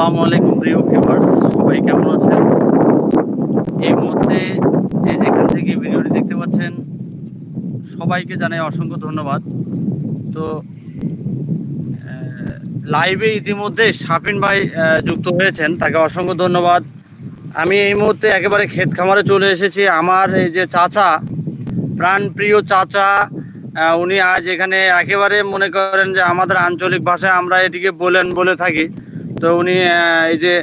আসসালামু আলাইকুম, প্রিয় ভিউয়ার্স সবাই কেমন আছেন? এই মুহূর্তে যে যেখান থেকে ভিডিওটি দেখতে পাচ্ছেন, সবাইকে জানাই অসংখ্য ধন্যবাদ। তো লাইভে ইতিমধ্যে শাফিন ভাই যুক্ত হয়েছেন, তাকে অসংখ্য ধন্যবাদ। আমি এই মুহূর্তে একেবারে ক্ষেত খামারে চলে এসেছি। আমার এই যে চাচা, প্রাণপ্রিয় চাচা উনি আজ এখানে একেবারে মনে করেন যে আমাদের আঞ্চলিক ভাষায় আমরা এটিকে বলেন বলে থাকি। তো উনি এই যে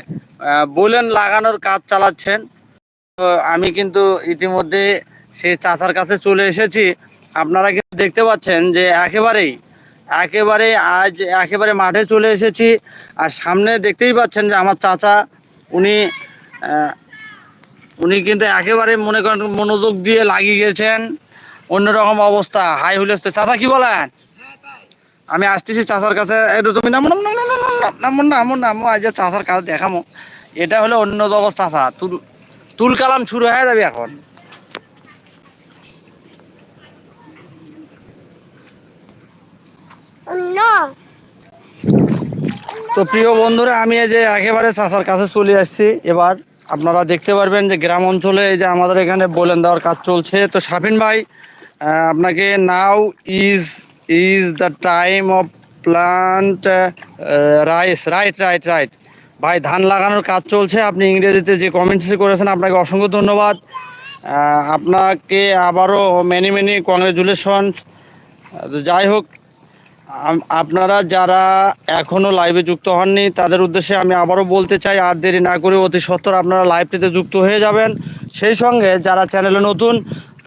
বলেন লাগানোর কাজ চালাচ্ছেন। তো আমি কিন্তু ইতিমধ্যে সেই চাচার কাছে চলে এসেছি। আপনারা কিন্তু দেখতে পাচ্ছেন যে একেবারেই, একেবারে আজ একেবারে মাঠে চলে এসেছি। আর সামনে দেখতেই পাচ্ছেন যে আমার চাচা, উনি উনি কিন্তু একেবারে মনে করেন মনোযোগ দিয়ে লাগিয়ে গেছেন। অন্যরকম অবস্থা, হাই হুলেস্তে চাচা কি বলেন? আমি আসতেছি চাচার কাছে। একটু তুমি নামো নামো। নামো নামো নামো নামো আজ যে চাচার কাছে দেখামো। এটা হলো অন্য জগৎ চাচা তুল তুল কালাম শুরু হয়ে যাবে এখন. তো প্রিয় বন্ধুরা আমি এই যে একেবারে চাষার কাছে চলে আসছি। এবার আপনারা দেখতে পারবেন যে গ্রাম অঞ্চলে এই যে আমাদের এখানে বলেন দেওয়ার কাজ চলছে। তো শাফিন ভাই আপনাকে now is is the time of plant rice right right right ভাই, ধান লাগানোর কাজ চলছে, আপনি ইংরেজিতে যে কমেন্টস করেছেন, আপনাকে অসংখ্য ধন্যবাদ। আপনাকে আবারও মেনি মেনি কংগ্রেচুলেশন যাই হোক আপনারা যারা এখনও লাইভে যুক্ত হননি, তাদের উদ্দেশ্যে আমি আবারও বলতে চাই, আর দেরি না করে অতি সত্বর আপনারা লাইভটিতে যুক্ত হয়ে যাবেন। সেই সঙ্গে যারা চ্যানেলে নতুন,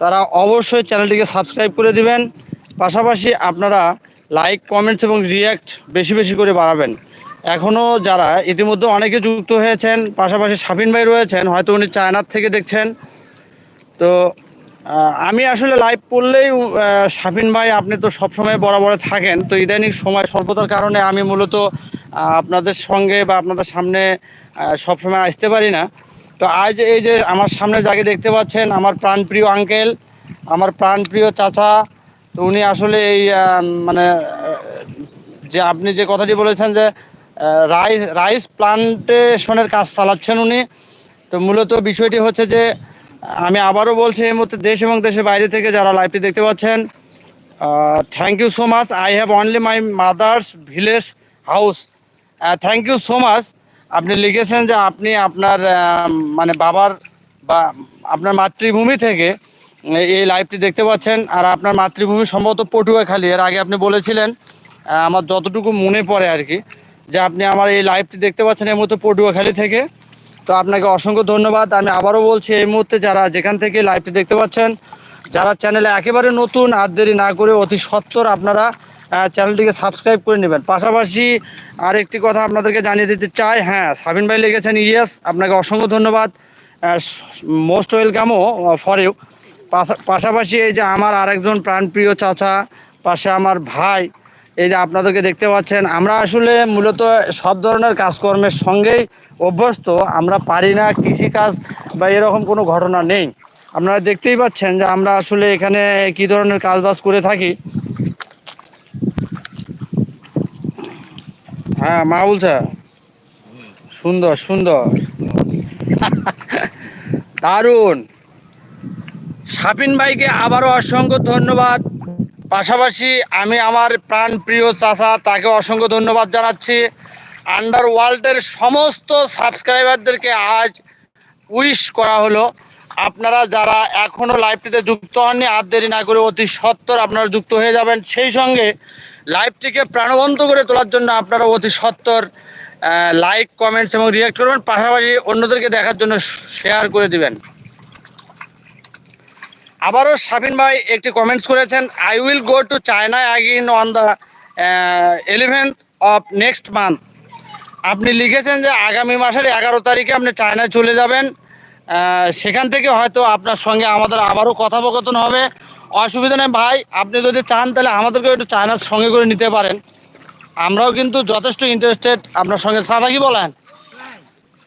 তারা অবশ্যই চ্যানেলটিকে সাবস্ক্রাইব করে দিবেন। পাশাপাশি আপনারা লাইক কমেন্টস এবং রিয়্যাক্ট বেশি বেশি করে বাড়াবেন। এখনও যারা ইতিমধ্যে অনেকে যুক্ত হয়েছেন, পাশাপাশি সাবিন ভাই রয়েছেন, হয়তো উনি চায়নার থেকে দেখছেন। তো আমি আসলে লাইভ পড়লেই শাফিন ভাই আপনি তো সবসময় বরাবর থাকেন, তো ইদানিং সময় স্বল্পতার কারণে আমি মূলত আপনাদের সঙ্গে বা আপনাদের সামনে সবসময় আসতে পারি না। তো আজ এই যে আমার সামনে যাকে দেখতে পাচ্ছেন, আমার প্রাণপ্রিয় আঙ্কেল আমার প্রাণপ্রিয় চাচা তো উনি আসলে এই মানে যে আপনি যে কথাটি বলেছেন যে রাইস রাইস প্লান্টেশনের কাজ চালাচ্ছেন উনি, তো মূলত বিষয়টি হচ্ছে যে, আমি আবারও বলছি এই মুহূর্তে দেশ এবং দেশের বাইরে থেকে যারা লাইভটি দেখতে পাচ্ছেন thank you so much I have only my mother's village house thank you so much আপনি লিখেছেন যে আপনি আপনার মানে বাবার বা আপনার মাতৃভূমি থেকে এই লাইভটি দেখতে পাচ্ছেন। আর আপনার মাতৃভূমি সম্ভবত পটুয়াখালী। এর আগে আপনি বলেছিলেন আমার যতটুকু মনে পড়ে আর কি, যে আপনি আমার এই লাইভটি দেখতে পাচ্ছেন এই মুহূর্তে পটুয়াখালী থেকে। তো আপনাকে অসংখ্য ধন্যবাদ। আমি আবারও বলছি, এই মুহূর্তে যারা যেখান থেকে লাইভটি দেখতে পাচ্ছেন, যারা চ্যানেলে একেবারে নতুন, আর দেরি না করে অতি সত্বর আপনারা চ্যানেলটিকে সাবস্ক্রাইব করে নেবেন। পাশাপাশি আরেকটি কথা আপনাদেরকে জানিয়ে দিতে চাই। হ্যাঁ সাবিন ভাই লিখেছেন ইয়েস আপনাকে অসংখ্য ধন্যবাদ। মোস্ট ওয়েলকামও ফর ইউ পাশাপাশি এই যে আমার আরেকজন প্রাণপ্রিয় চাচা, পাশে আমার ভাই, এই যে আপনাদেরকে দেখতে পাচ্ছেন, আমরা আসলে মূলত সব ধরনের কাজকর্মের সঙ্গেই অভ্যস্ত, আমরা পারি না, কৃষিকাজ বা এরকম কোনো ঘটনা নেই। আপনারা দেখতেই পাচ্ছেন যে আমরা আসলে এখানে কি ধরনের কাজবাজ করে থাকি। হ্যাঁ মা বলছে। সুন্দর সুন্দর। দারুণ। শাপিন ভাইকে আবারও অসংখ্য ধন্যবাদ। পাশাপাশি আমি আমার প্রাণ প্রিয় চাচা, তাকে অসংখ্য ধন্যবাদ জানাচ্ছি। আন্ডার ওয়ার্ল্ডের সমস্ত সাবস্ক্রাইবারদেরকে আজ উইশ করা হলো। আপনারা যারা এখনও লাইভটিতে যুক্ত হননি, আর দেরি না করে অতি সত্বর আপনারা যুক্ত হয়ে যাবেন। সেই সঙ্গে লাইভটিকে প্রাণবন্ত করে তোলার জন্য আপনারা অতি সত্বর লাইক কমেন্টস এবং রিয়াক্ট করবেন। পাশাপাশি অন্যদেরকে দেখার জন্য শেয়ার করে দিবেন। আবারও শাবিন ভাই একটি কমেন্টস করেছেন I will go to China again on the eleventh of next month আপনি লিখেছেন যে আগামী মাসের এগারো তারিখে আপনি চায়নায় চলে যাবেন। সেখান থেকে হয়তো আপনার সঙ্গে আমাদের আবারও কথোপকথন হবে। অসুবিধা নেই ভাই, আপনি যদি চান তাহলে আমাদেরকে একটু চায়নার সঙ্গে করে নিতে পারেন। আমরাও কিন্তু যথেষ্ট ইন্টারেস্টেড আপনার সঙ্গে চাঁদা কি বলেন?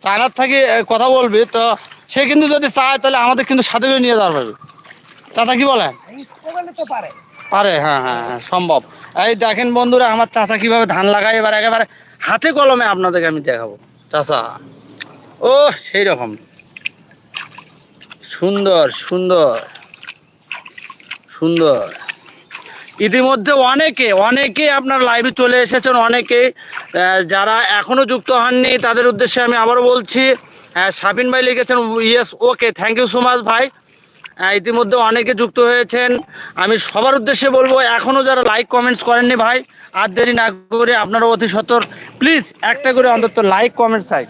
চায়নার থেকে কথা বলবি, তো সে কিন্তু যদি চায় তাহলে আমাদের কিন্তু সাথে করে নিয়ে যাওয়া পারবে চাচা কি বলেন? পারে হ্যাঁ হ্যাঁ হ্যাঁ সম্ভব। এই দেখেন বন্ধুরা আমার চাচা কীভাবে ধান লাগায় এবার একেবারে হাতে কলমে আপনাদেরকে আমি দেখাবো। চাচা ও সেই রকম সুন্দর সুন্দর সুন্দর। ইতিমধ্যে অনেকে অনেকে আপনার লাইভে চলে এসেছেন অনেকে যারা এখনও যুক্ত হননি তাদের উদ্দেশ্যে আমি আবারও বলছি আহ, সাবিন ভাই লিখেছেন yes okay thank you so much ভাই। ইতিমধ্যে অনেকে যুক্ত হয়েছেন। আমি সবার উদ্দেশ্যে বলব এখনও যারা লাইক কমেন্টস করেননি ভাই, আর দেরি না করে আপনারা অতি সত্তর প্লিজ একটা করে অন্তত লাইক কমেন্ট চাই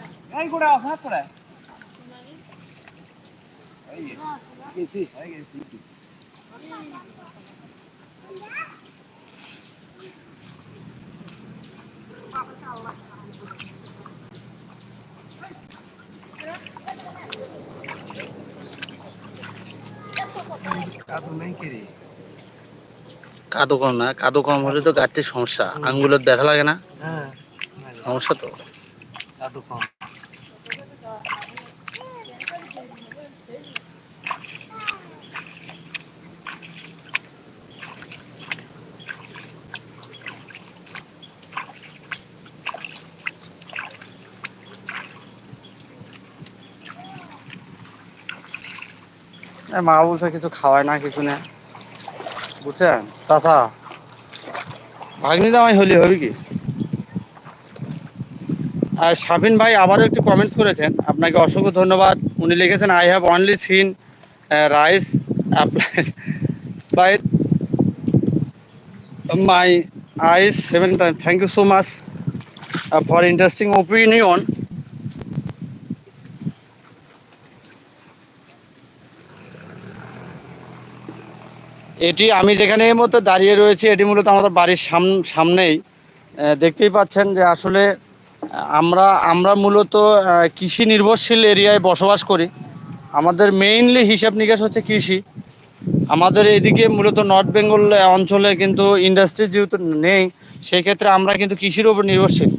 কাদো কম না কাদো কম হলে তো গাছটির সমস্যা। আঙ্গুলের ব্যথা লাগে না? হ্যাঁ সমস্যা তো। কাদো কম। মা বলছে কিছু খাওয়ায় না, কিছু না বুঝছেন? চাচা ভাগ্নি দামাই হলি হবে কি? আর শাবিন ভাই আবারও একটি কমেন্টস করেছেন। আপনাকে অসংখ্য ধন্যবাদ। উনি লিখেছেন I have only seen rice by my eyes seven time thank you so much for interesting opinion এটি আমি যেখানে এই মুহূর্তে দাঁড়িয়ে রয়েছি, এটি মূলত আমাদের বাড়ির সাম, সামনেই। দেখতেই পাচ্ছেন যে আসলে আমরা আমরা মূলত কৃষি নির্ভরশীল এরিয়ায় বসবাস করি। আমাদের মেইনলি হিসাব নিকাশ হচ্ছে কৃষি। আমাদের এদিকে মূলত নর্থ বেঙ্গল অঞ্চলে কিন্তু ইন্ডাস্ট্রি যেহেতু নেই, সেক্ষেত্রে আমরা কিন্তু কৃষির উপর নির্ভরশীল।